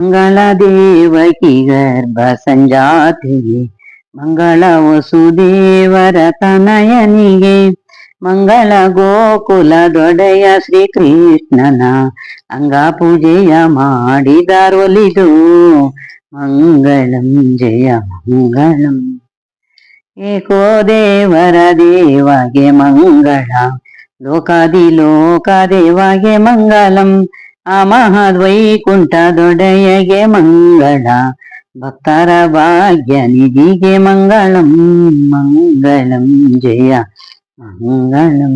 ಮಂಗಳ ದೇವಕಿ ಗರ್ಭ ಸಂಜಾತಿಗೆ ಮಂಗಳ ವಸುದೇವರ ತನಯನಿಗೆ, ಮಂಗಳ ಗೋಕುಲ ದೊಡೆಯ ಶ್ರೀಕೃಷ್ಣನ ಅಂಗ ಪೂಜೆಯ ಮಾಡಿದರೊಲಿದು ಮಂಗಳಂ ಜಯ ಮಂಗಳಂ. ಏಕೋ ದೇವರ ದೇವಗೆ ಮಂಗಳ, ಲೋಕಾದಿ ಲೋಕ ದೇವಗೆ ಮಂಗಲಂ ಆ ಮಹಾದ್ವೈಕುಂಠ ದೊಡೆಯಗೆ ಮಂಗಳ ಭಕ್ತರ ಭಾಗ್ಯ ನಿಧಿಗೆ ಮಂಗಳಂ ಮಂಗಳಂ ಜಯ, ಮಂಗಳಂ.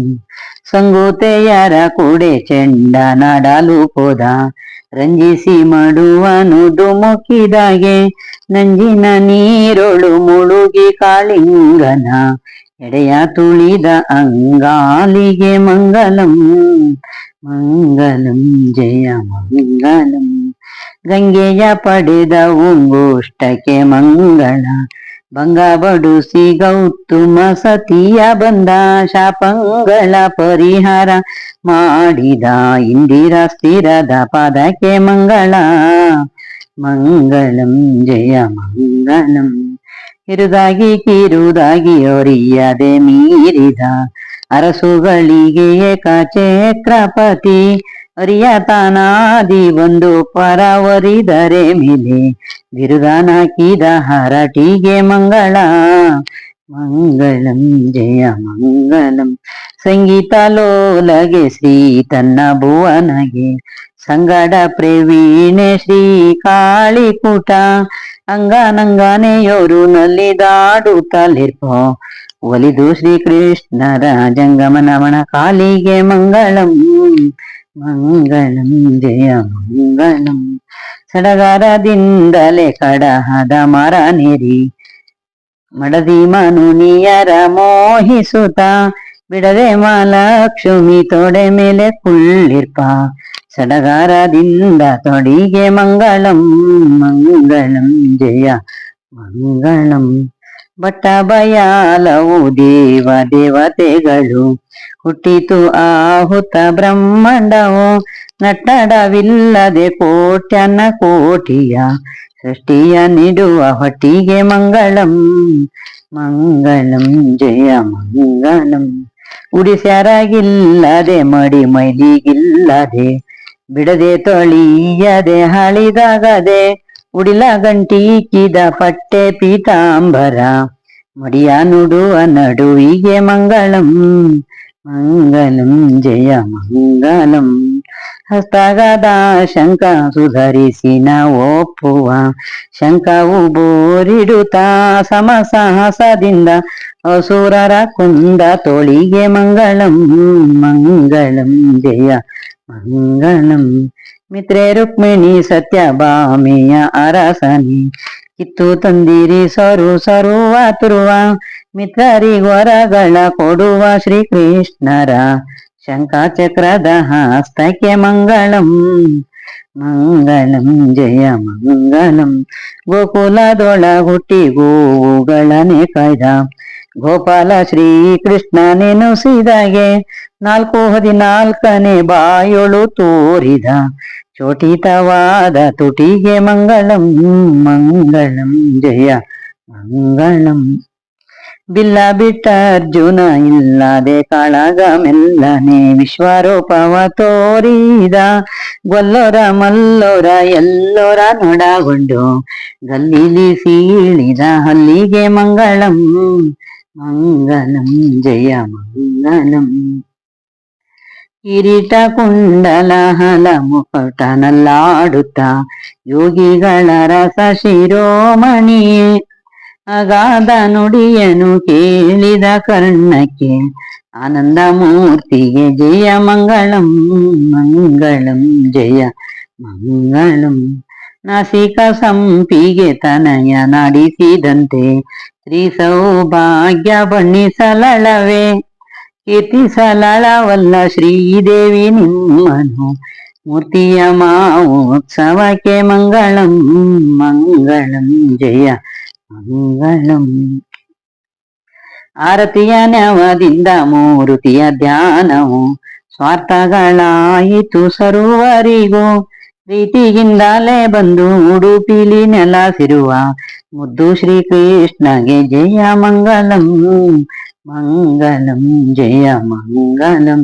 ಸಂಗೂತೆಯರ ಕೂಡೆ ಚೆಂಡ ನಾಡಲು ಹೋದ ರಂಜಿಸಿ ಮಡುವನು ಡುಮುಕಿದಾಗೆ ನಂಜಿನ ನೀರೊಳು ಮುಳುಗಿ ಕಾಳಿಂಗನ ಎಡೆಯ ತುಳಿದ ಅಂಗಾಲಿಗೆ ಮಂಗಲಂ ಮಂಗಲಂ, ಜಯ ಮಂಗಲಂ. ಗಂಗೆಯ ಪಡೆದ ಉಂಗೋಷ್ಟಕ್ಕೆ ಮಂಗಳ ಭಂಗ ಬಡುಸಿ ಗೌತುಮ ಸತಿಯ ಬಂದ ಶಾಪಂಗಳ ಪರಿಹಾರ ಮಾಡಿದ ಇಂದಿರ ಸ್ಥಿರದ ಪದಕ್ಕೆ ಮಂಗಳ ಮಂಗಳಂ ಜಯ ಮಂಗಳಂ ಹಿರುದಾಗಿ ಕಿರುದಾಗಿ ಒರಿಯದೆ ಮೀರಿದ ಅರಸುಗಳಿಗೆ ಏಕಚಕ್ರಪತಿ ಅರಿಯ ತಾನಾದಿ ಒಂದು ಪರವರಿದರೆ ಮೇಲೆ ಬಿರುದಾನಾಕಿದ ಹರಟಿಗೆ ಮಂಗಳ ಮಂಗಳಂ ಜಯ ಮಂಗಳಂ ಸಂಗೀತ ಲೋಲಗೆ ಶ್ರೀ ತನ್ನ ಭುವನಗೆ ಸಂಗಡ ಪ್ರವೀಣೆ ಶ್ರೀ ಕಾಳಿಕೂಟ ಅಂಗಾನಂಗಾನೆಯೋರು ನಲ್ಲಿದಾಡುತ್ತಲಿರ್ಪೋ ಒಲಿದು ಶ್ರೀಕೃಷ್ಣರ ಜಂಗಮನಮಣ ಕಾಲಿಗೆ ಮಂಗಳಂ ಮಂಗಳಂ ಜಯ ಮಂಗಳಂ ಸಡಗರದಿಂದಲೇ ಕಡಹದ ಮರ ನೆರಿ ಮಡದಿ ಮನುನಿಯರ ಮೋಹಿಸುತ್ತ, ಬಿಡದೆ ಮಾಲಕ್ಷ್ಮಿ ತೊಡೆ ಮೇಲೆ ಕುಳ್ಳಿರ್ಪ. ಸಡಗಾರದಿಂದ ತೊಡಿಗೆ ಮಂಗಳಂ ಮಂಗಳಂ ಜಯ, ಮಂಗಳಂ. ಬಟ್ಟ ಬಯಾಲವು ದೇವ ದೇವತೆಗಳು, ಹುಟ್ಟಿತು ಆಹುತ ಬ್ರಹ್ಮಾಂಡವು, ನಟ್ಟಡವಿಲ್ಲದೆ ಕೋಟ್ಯನ ಕೋಟಿಯ ಸೃಷ್ಟಿಯ ನೀಡುವ ಹೊಟ್ಟಿಗೆ ಮಂಗಳಂ. ಮಂಗಳಂ, ಜಯ ಮಂಗಳಂ. ಉಡಿಸ್ಯಾರಾಗಿಲ್ಲದೆ, ಮಡಿ ಮೈಲಿಗಿಲ್ಲದೆ, ಬಿಡದೆ ತೊಳಿಯದೆ, ಹಾಳಿದಾಗದೆ, ಉಡಿಲ ಗಂಟೀಕಿದ ಪಟ್ಟೆ ಪೀತಾಂಬರ. ಮಡಿಯ ನುಡುವ ನಡುವಿಗೆ ಮಂಗಳಂ. ಮಂಗಳಂ, ಜಯ ಮಂಗಳಂ. ಹಸ್ತಗದ ಶಂಕ ಸುಧರಿಸಿನ ಒಪ್ಪುವ. ಶಂಕವು ಬೋರಿಡುತ್ತ ಸಮಸಾಹಸದಿಂದ ಅಸುರರ ಕುಂದ ತೋಳಿಗೆ ಮಂಗಳಂ ಮಂಗಳಂ ಜಯ, ಮಂಗಳಂ. ಮಿತ್ರೆ ರುಕ್ಮಿಣಿ ಸತ್ಯಭಾಮೆಯ ಅರಸನಿ, ಕಿತ್ತು ತಂದಿರಿ ಸರು ಸರುವ ತುರುವ. ಮಿತ್ರರಿಗೊರಗಳ ಕೊಡುವ ಶ್ರೀಕೃಷ್ಣರ ಶಂಖಚಕ್ರದ ಹಸ್ತಕ್ಕೆ ಮಂಗಳಂ ಮಂಗಳಂ ಜಯ ಮಂಗಳಂ ಗೋಕುಲದೊಳ ಹುಟ್ಟಿ ಗೋವುಗಳನೆ ಕಾಯ್ದ ಗೋಪಾಲ ಶ್ರೀಕೃಷ್ಣನೆನುಸಿದಾಗೆ ನಾಲ್ಕು ಹದಿನಾಲ್ಕನೇ ಬಾಯೊಳು ತೋರಿದ ಚೋಟಿತವಾದ ತುಟಿಗೆ ಮಂಗಳಂ ಮಂಗಳಂ ಜಯ ಮಂಗಳಂ ಬಿಲ್ಲ ಬಿಟ್ಟ ಅರ್ಜುನ ಇಲ್ಲದೆ ಕಾಳಗ ಮೆಲ್ಲನೆ ವಿಶ್ವರೂಪವ ತೋರಿದ ಗೊಲ್ಲೋರ ಮಲ್ಲೊರ ಎಲ್ಲೋರ ನೊಡಗೊಂಡು ಗಲ್ಲಿಲಿ ಸೀಳಿದ ಹಲ್ಲಿಗೆ ಮಂಗಳಂ ಮಂಗಲಂ ಜಯ ಮಂಗಲಂ ಕಿರೀಟ ಕುಂಡಲ ಹಲ ಮುಕಟನಲ್ಲಾಡುತ್ತ ಯೋಗಿಗಳ ರಸ ಶಿರೋಮಣಿಯೇ ಅಗಾಧ ನುಡಿಯನು ಕೇಳಿದ ಕರ್ಣಕ್ಕೆ ಆನಂದ ಮೂರ್ತಿಗೆ ಜಯ ಮಂಗಳಂ ಮಂಗಳಂ, ಜಯ ಮಂಗಳಂ. ನಾಸಿಕ ಸಂಪಿಗೆ ತನಯ ನಾಡಿಸಿದಂತೆ ಶ್ರೀ ಸೌಭಾಗ್ಯ ಬಣ್ಣಿಸಲಳವೇ. ಕೀರ್ತಿಸಲಳವಲ್ಲ ಶ್ರೀದೇವಿ ನಿಮ್ಮನು ಮೂರ್ತಿಯ ಮಾವೋತ್ಸವಕ್ಕೆ ಮಂಗಳಂ ಮಂಗಳಂ, ಜಯ ಮಂಗಳಂ. ಆರತಿಯ ನವದಿಂದ ಮೂರುತಿಯ ಧ್ಯಾನವು ಸ್ವಾರ್ಥಗಳಾಯಿತು ಸರುವರಿಗೂ. ಪ್ರೀತಿಯಿಂದಲೇ ಬಂದು ಉಡುಪಿಲಿ ನೆಲಸಿರುವ ಮುದ್ದು ಶ್ರೀ ಕೃಷ್ಣಗೆ ಜಯ ಮಂಗಲಂ ಮಂಗಲಂ ಜಯ ಮಂಗಲಂ